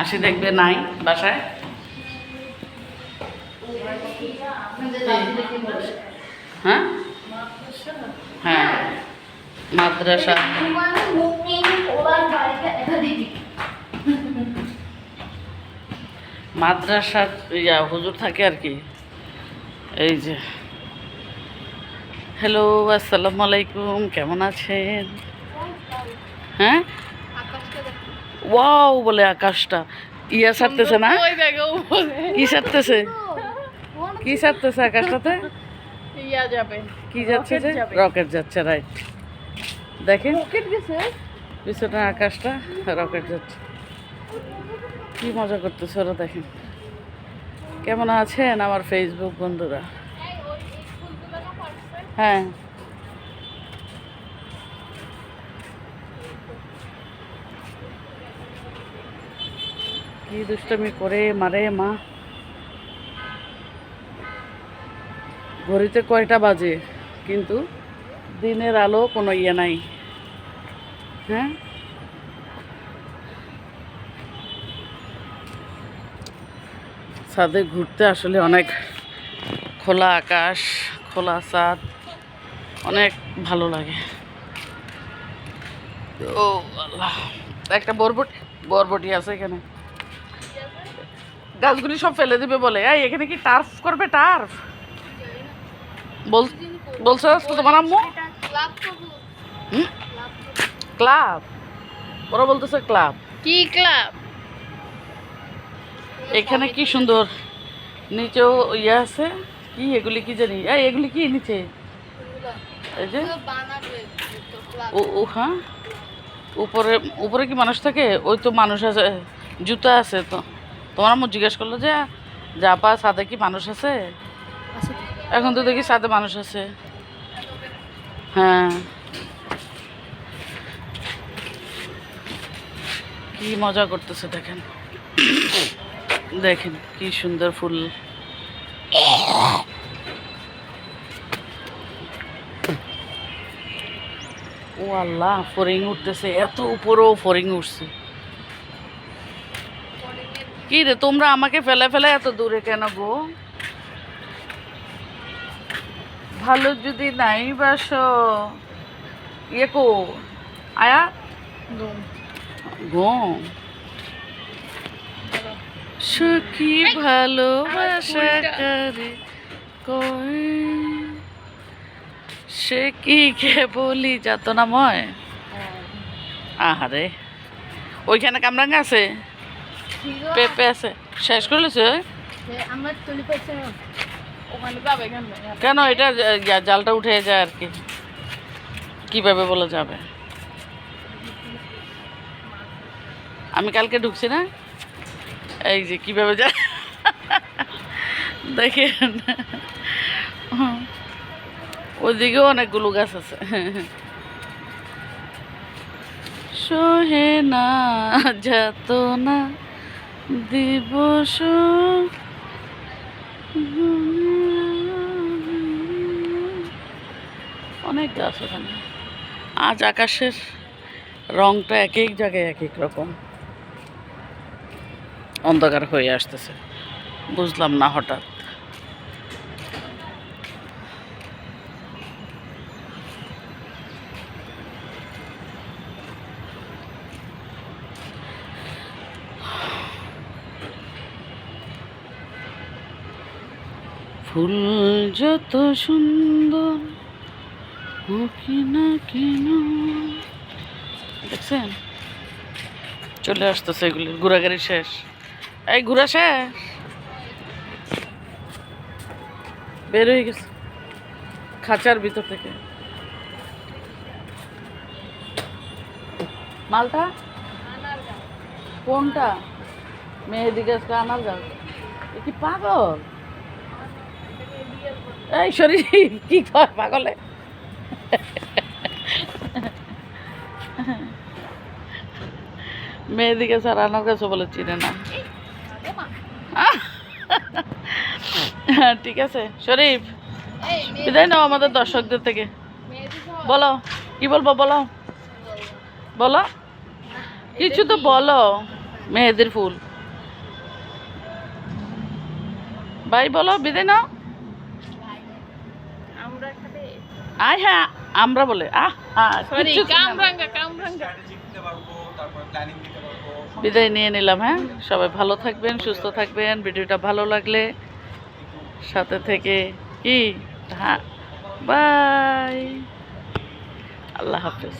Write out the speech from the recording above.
আসি দেখবে নাই বাসায়? হ্যাঁ? হ্যাঁ। মাদ্রাসা। মাদ্রাসার ইয়া, হুজুর থাকে আর কি। এই যে। হ্যালো আসসালামু আলাইকুম, কেমন আছেন? হ্যাঁ? ওয়াও বলে আকাশটা। ইয়া ছাড়তেছে না? কি ছাড়তেছে? কি ছাড়তেছে আকাশটাতে? ইয়া যাবে। কি যাচ্ছে যে? রকেট যাচ্ছে রাইট দেখেন। রকেট গেছে? পিছনে আকাশটা রকেট যাচ্ছে। কি মজা করতেছে ওরা দেখেন। কেমন আছেন আমার ফেসবুক বন্ধুরা? হ্যাঁ। কি দুষ্টমি করে, মারে মা। ঘড়িতে কয়টা বাজে, কিন্তু দিনের আলো কোনো ইয়ে নাই। হ্যাঁ? ছাদে ঘুরতে আসলে অনেক খোলা আকাশ, খোলা ছাদ, অনেক ভালো লাগে। ও আল্লাহ, একটা বরবটি বরবটি আছে এখানে। গাছগুলি সব ফেলে দিবে বলে। এই এখানে কি টার্ফ করবে টার্ফ বল বলছো তো তোমার আম্মু? ক্লাব ওরা বলতেছে ক্লাব কি ক্লাব এখানে কি সুন্দর নিচেও ইয়ে আছে। কি এগুলি কি জানি? এই এগুলি কি নিচে? এই যে। ও হ্যাঁ। উপরে উপরে কি মানুষ থাকে? ওই তো মানুষ আছে জুতা আছে তো। তোমার আম্মু জিজ্ঞেস করল যে জাপা সাথে কি মানুষ আছে? এখন তো দেখি সাথে মানুষ আছে। হ্যাঁ। কি মজা করতেছে দেখেন। দেখেন কি সুন্দর ফুল। ও আল্লাহ ফরিং উঠতেছে এত উপরেও ফরিং উঠছে। কি রে তোমরা আমাকে ফেলে ফেলে এত দূরে কেন গো? ভালো যদি নাই বাসো। ইয়ে কো? আয়া? গো। সুখী ভালোবাসা করে সে কি কে বলি যাতনাময় আহারে। ওইখানে কামরাঙ্গা আছে? পেঁপে আছে। শেষ করেছে কেন? এটা জালটা উঠে যায় আর কি। কীভাবে বলা যাবে? আমি কালকে ঢুকছি না? এই যে কীভাবে যায়? দেখেন। ওইদিকেও অনেকগুলো গাছ আছে। সহে না যাত না দিবস অনেক গাছ ওখানে আজ আকাশের রংটা এক এক জায়গায় এক এক রকম। অন্ধকার হয়ে আসতেছে। বুঝলাম না হঠাৎ। ফুল যত সুন্দর হোক না কেন? দেখছেন? চলে আসতেছে এগুলি, ঘোরাঘুরি শেষ। এই ঘোরা শেষ? বের হয়ে গেছে। খাঁচার ভিতর থেকে। মালটা? কোনটা? মেহেদি গাছটা আনার গাছ। এ কি পাগল? এই শরীর, কি কর পাগলে? মেয়েদিকে স্যার আনার কাছে বলে চিনে না। ঠিক আছে, শরীফ, বিদায় নাও আমাদের দর্শকদের থেকে। বলো, কি বলব বলো? বলো? কিছু তো বলো, মেহেদির ফুল। ভাই বলো, বিদায় নাও। আয় হ্যাঁ আমরা বলে আহ বিদায় নিয়ে নিলাম হ্যাঁ? সবাই ভালো থাকবেন সুস্থ থাকবেন ভিডিওটা ভালো লাগলে সাথে থেকে কি? হ্যাঁ বাই। আল্লাহ হাফেজ।